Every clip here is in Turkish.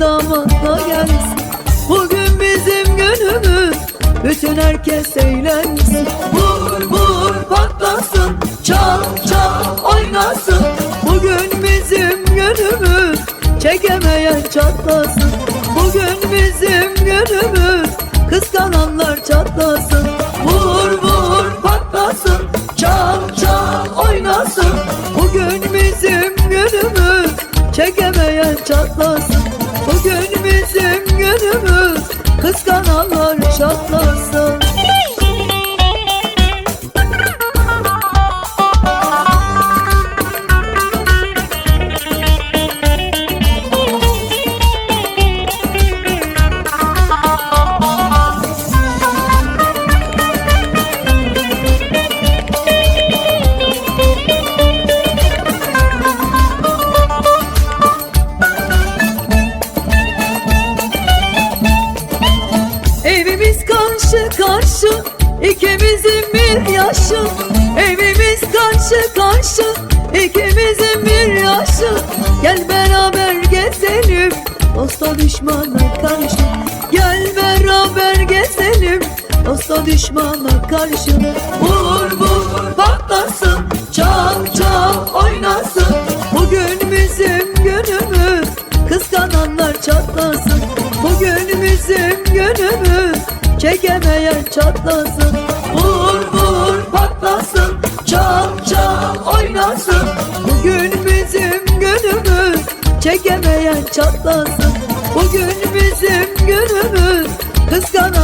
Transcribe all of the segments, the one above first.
damatla gelsin. Bugün bizim günümüz. Bütün herkes eğlensin. Vur vur patlasın. Çal çal oynasın. Bugün bizim günümüz. Çekemeyen çatlasın. Bugün bizim günümüz. Kıskananlar çatlasın. Vur vur patlasın. Çal çal oynasın. Bugün bizim günümüz. Çekemeyen çatlasın Kıskananlar çatlasın bir yaşı Evimiz karşı karşı ikimizin bir yaşı. Gel beraber gezelim dosta düşmana karşı. Gel beraber gezelim dosta düşmana karşı. Vur vur patlasın çal çal oynasın. Bugün bizim günümüz kıskananlar çatlasın. Bugün bizim günümüz Çekemeyen çatlasın. Vur patlasın Çal çal oynasın. Bugün bizim günümüz Çekemeyen çatlasın. Bugün bizim günümüz Kıskananlar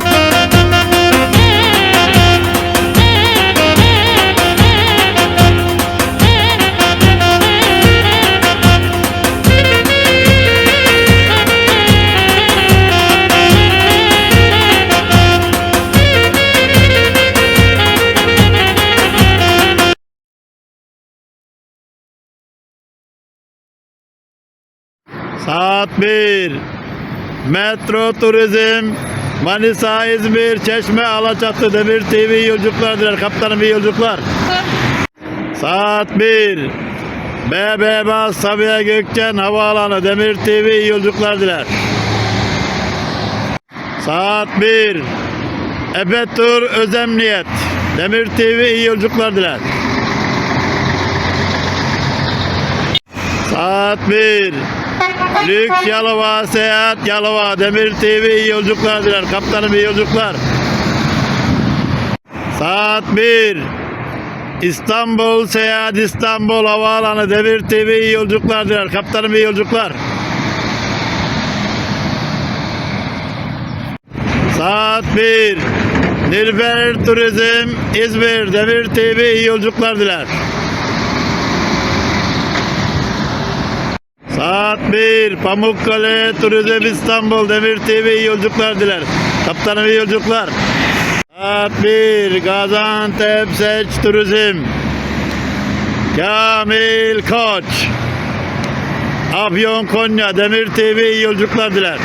Saat 1. Metro Turizm Manisa, İzmir, Çeşme, Alaçatı, Demir TV yolculuklar diler. Kaptanım iyi yolculuklar. Saat 1. BB Bas Sabiha Gökçen Havaalanı Demir TV iyi yolculuklar diler. Saat 1. Efe Tur Özemniyet Demir TV iyi yolculuklar diler. Saat 1. Lüks Yalova Seyahat Yalova Demir TV iyi yolculuklar diler. Kaptanım iyi yolculuklar. Saat 1. İstanbul Seyahat İstanbul Havaalanı Demir TV iyi yolculuklar diler. Kaptanım iyi yolculuklar. Saat 1. Nilüfer Turizm İzmir Demir TV iyi yolculuklar diler. Saat 1. Pamukkale Turizm İstanbul Demir TV iyi yolculuklar diler. Kaptanım iyi yolculuklar. Saat 1. Gaziantep Seç Turizm. Kamil Koç. Afyon Konya Demir TV iyi yolculuklar diler.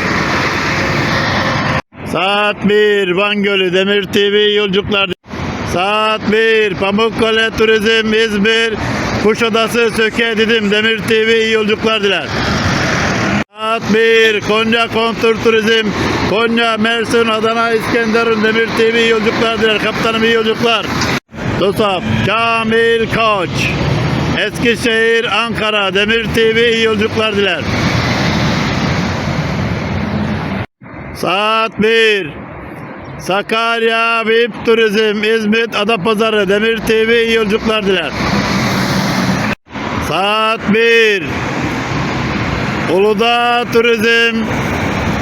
Saat 1 Van Gölü Demir TV yolculuklar. Saat 1 Pamukkale Turizm İzmir Kuşadası Söke Didim Demir TV iyi yolculuklar diler. Saat 1 Konya Kontur Turizm Konya Mersin Adana İskenderun Demir TV iyi yolculuklar diler. Kaptanım iyi yolculuklar. Tosap Kamil Koç Eskişehir Ankara Demir TV iyi yolculuklar diler. Saat 1 Sakarya VIP Turizm İzmit Adapazarı Demir TV iyi yolculuklar diler. Saat 1 Uludağ Turizm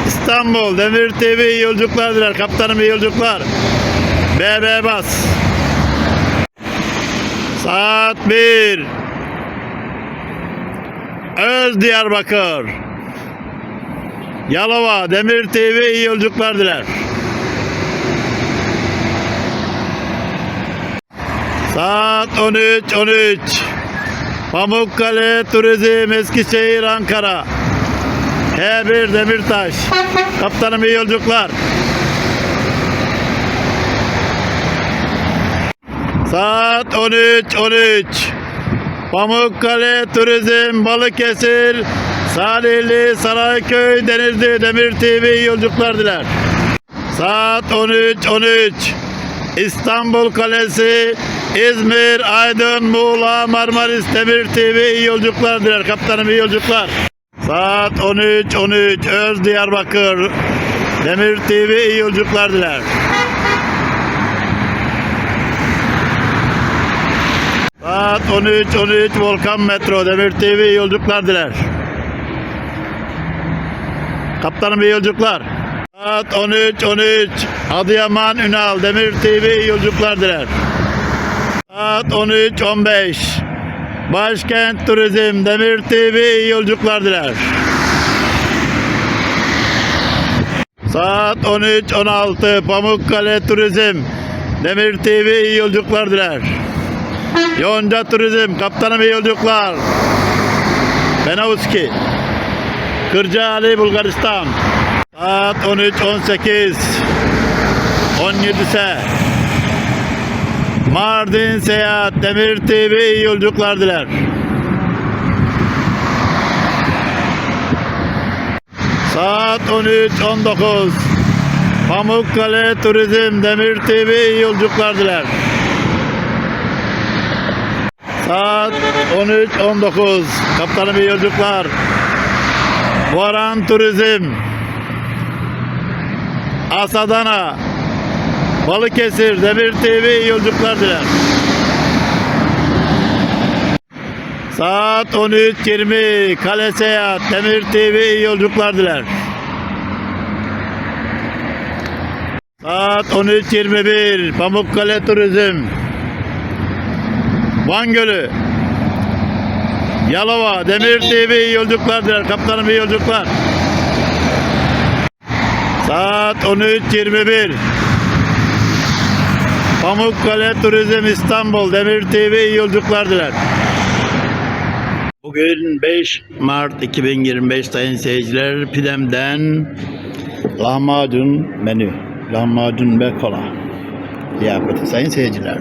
İstanbul Demir TV iyi diler. Kaptanım iyi yolculuklar. BB Bas Saat 1 Öz Diyarbakır Yalova Demir TV iyi diler. Saat 13 13 Pamukkale Turizm Eskişehir Ankara H1 Demirtaş Kaptanım iyi yolculuklar. Saat 13 13 Pamukkale Turizm Balıkesir Salihli Sarayköy Denizli Demir TV yolculuklar diler. Saat 13 13 İstanbul Kalesi İzmir, Aydın, Muğla, Marmaris Demir TV iyi yolculuklar diler. Kaptanım iyi yolculuklar. Saat 13 13 Öz Diyarbakır Demir TV iyi yolculuklar diler. Saat 13 13 Volkan Metro Demir TV iyi yolculuklar diler. Kaptanım iyi yolculuklar. Saat 13 13 Adıyaman Ünal Demir TV iyi yolculuklar diler. Saat 13 15 Başkent Turizm Demir TV yolculuklar diler. Saat 13 16 Pamukkale Turizm Demir TV yolculuklar diler. Yonca Turizm Kaptanım iyi yolculuklar. Benavski Kırcaali Bulgaristan Saat 13 18 17 ise Mardin Seyahat Demir TV yolculuklar diler. Saat 13 19 Pamukkale Turizm Demir TV yolculuklar diler. Saat 13 19 Kaptanım iyi yolculuklar. Varan Turizm Asadana Balıkesir Demir TV yolculuklar diler. Saat 13.20 Kale Seyahat Demir TV yolculuklar diler. Saat 13.21 Pamukkale Turizm Van Gölü Yalova Demir TV yolculuklar diler. Kaptanım iyi yolculuklar. Saat 13.21 Pamukkale Turizm İstanbul Demir TV iyi yolculuklar diler. Bugün 5 Mart 2025 sayın seyirciler Pidem'den lahmacun menü, lahmacun ve kola. Ziyafeti sayın seyirciler.